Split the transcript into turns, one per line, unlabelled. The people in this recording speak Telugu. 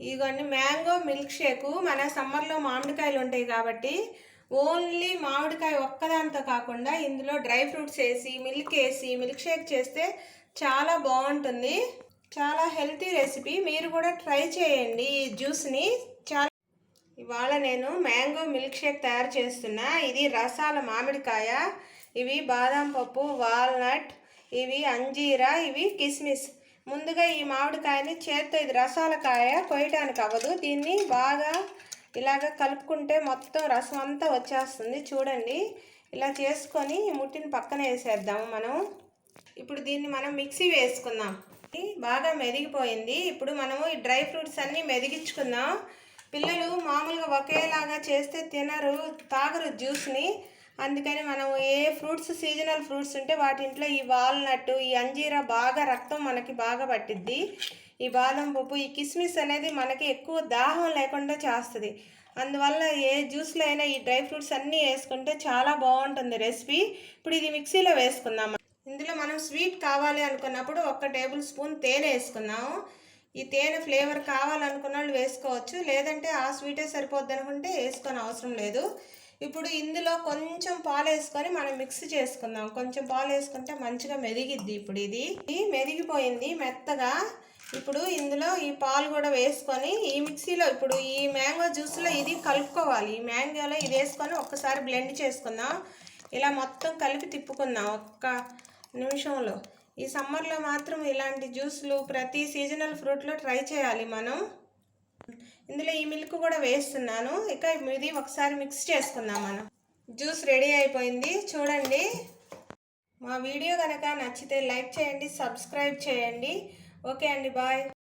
ఇదిగోండి మ్యాంగో మిల్క్ షేకు మన సమ్మర్లో మామిడికాయలు ఉంటాయి కాబట్టి ఓన్లీ మామిడికాయ ఒక్కదాంతో కాకుండా ఇందులో డ్రై ఫ్రూట్స్ వేసి మిల్క్ వేసి మిల్క్ షేక్ చేస్తే చాలా బాగుంటుంది. చాలా హెల్తీ రెసిపీ. మీరు కూడా ట్రై చేయండి ఈ జ్యూస్ని. చాలా ఇవాళ నేను మ్యాంగో మిల్క్ షేక్ తయారు చేస్తున్నా ఇది రసాల మామిడికాయ. ఇవి బాదం పప్పు వాల్నట్ ఇవి అంజీరా ఇవి కిస్మిస్. ముందుగా ఈ మామిడికాయని చేత్తో ఇది రసాల కాయ కొయ్యటానికి అవ్వదు. దీన్ని బాగా ఇలాగ కలుపుకుంటే మొత్తం రసం అంతా వచ్చేస్తుంది. చూడండి. ఇలా చేసుకొని ముట్టిని పక్కన వేసేద్దాము మనం. ఇప్పుడు దీన్ని మనం మిక్సీ వేసుకుందాం. బాగా మెదిగిపోయింది ఇప్పుడు మనము ఈ డ్రై ఫ్రూట్స్ అన్నీ మెదిగించుకుందాం పిల్లలు మామూలుగా ఒకేలాగా చేస్తే తినరు తాగరు జ్యూస్ని. అందుకని మనం ఏ ఫ్రూట్స్ సీజనల్ ఫ్రూట్స్ ఉంటే వాటింట్లో ఈ వాల్నట్ ఈ అంజీరా బాగా రక్తం మనకి బాగా పట్టిద్ది. ఈ బాదం పప్పు ఈ కిస్మిస్ అనేది మనకి ఎక్కువ దాహం లేకుండా చేస్తుంది. అందువల్ల ఏ జ్యూస్లో అయినా ఈ డ్రై ఫ్రూట్స్ అన్నీ వేసుకుంటే చాలా బాగుంటుంది రెసిపీ. ఇప్పుడు ఇది మిక్సీలో వేసుకుందాం. ఇందులో మనం స్వీట్ కావాలి అనుకున్నప్పుడు ఒక టేబుల్ స్పూన్ తేనె వేసుకుందాం ఈ తేనె ఫ్లేవర్ కావాలనుకున్న వాళ్ళు వేసుకోవచ్చు. లేదంటే ఆ స్వీటే సరిపోద్ది అనుకుంటే వేసుకొని అవసరం లేదు. ఇప్పుడు ఇందులో కొంచెం పాలు వేసుకొని మనం మిక్స్ చేసుకుందాం. కొంచెం పాలు వేసుకుంటే మంచిగా మెరిగిద్ది ఇప్పుడు ఇది. మెరిగిపోయింది మెత్తగా. ఇప్పుడు ఇందులో ఈ పాలు కూడా వేసుకొని ఈ మిక్సీలో ఇప్పుడు ఈ మ్యాంగో జ్యూస్లో ఇది కలుపుకోవాలి. ఈ మ్యాంగోలో ఇది వేసుకొని ఒక్కసారి బ్లెండ్ చేసుకుందాం. ఇలా మొత్తం కలిపి తిప్పుకుందాం ఒక్క నిమిషంలో. ఈ సమ్మర్లో మాత్రం ఇలాంటి జ్యూస్లు ప్రతి సీజనల్ ఫ్రూట్లో ట్రై చేయాలి మనం. ఇందులో ఈ మిల్క్ కూడా వేస్తున్నాను. ఇక ఇది ఒకసారి మిక్స్ చేసుకుందాం మనం. జ్యూస్ రెడీ అయిపోయింది. చూడండి. మా వీడియో కనుక నచ్చితే లైక్ చేయండి సబ్స్క్రైబ్ చేయండి. ఓకే అండి బాయ్.